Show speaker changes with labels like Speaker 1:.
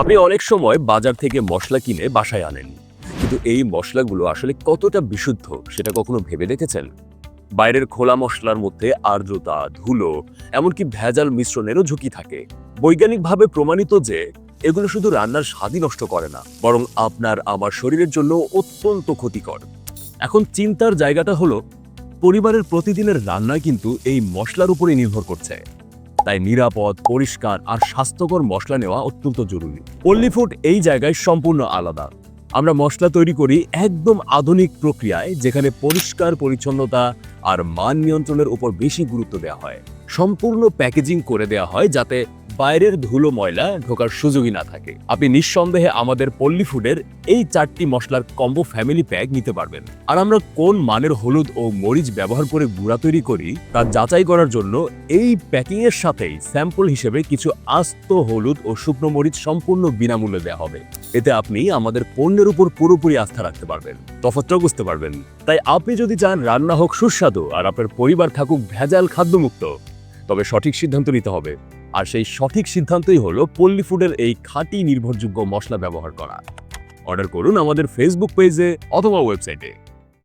Speaker 1: আপনি অনেক সময় বাজার থেকে মশলা কিনে বাসায় আনেন। কিন্তু এই মশলাগুলো আসলে কতটা বিশুদ্ধ, সেটা কখনো ভেবে দেখেছেন? বাইরের খোলা মশলার মধ্যে আর্দ্রতা, ধুলো, এমনকি ভেজাল মিশ্রণেরও ঝুঁকি থাকে। বৈজ্ঞানিকভাবে প্রমাণিত যে, এগুলো শুধু রান্নার স্বাদই নষ্ট করে না, বরং আপনার আমার শরীরের জন্য অত্যন্ত ক্ষতিকর। এখন চিন্তার জায়গাটা হলো, পরিবারের প্রতিদিনের রান্না কিন্তু এই মশলার উপরে নির্ভর করছে। তাই নিরাপদ, পরিষ্কার আর স্বাস্থ্যকর মশলা নেওয়া অত্যন্ত জরুরি। পল্লী ফুড এই জায়গায় সম্পূর্ণ আলাদা। আমরা মশলা তৈরি করি একদম আধুনিক প্রক্রিয়ায় যেখানে পরিষ্কার, পরিচ্ছন্নতা আর মান নিয়ন্ত্রণের উপর বেশি গুরুত্ব দেওয়া হয়। সম্পূর্ণ প্যাকেজিং করে দেওয়া হয় যাতে বাইরের ধুলো ময়লা ঢোকার সুযোগই না থাকে। আপনি নিঃসন্দেহে আমাদের পল্লী ফুডের এই চারটি মশলার কম্বো ফ্যামিলি প্যাক নিতে পারবেন। আর আমরা কোন মানের হলুদ ও মরিচ ব্যবহার করে গুঁড়া তৈরি করি, তা যাচাই করার জন্য এই প্যাকিং এর সাথেই স্যাম্পল হিসেবে কিছু আস্ত হলুদ ও শুকনো মরিচ সম্পূর্ণ বিনামূল্যে দেওয়া হবে। এতে আপনি আমাদের পণ্যের উপর পুরোপুরি আস্থা রাখতে পারবেন। তফাৎটাও বুঝতে পারবেন। তাই আপনি যদি চান রান্না হোক সুস্বাদু আর আপনার পরিবার থাকুক ভেজাল খাদ্যমুক্ত, তবে সঠিক সিদ্ধান্ত নিতে হবে। আর সেই সঠিক সিদ্ধান্তই হলো পল্লী ফুডের এই খাঁটি নির্ভরযোগ্য মশলা ব্যবহার করা। অর্ডার করুন আমাদের ফেসবুক পেজে অথবা ওয়েবসাইটে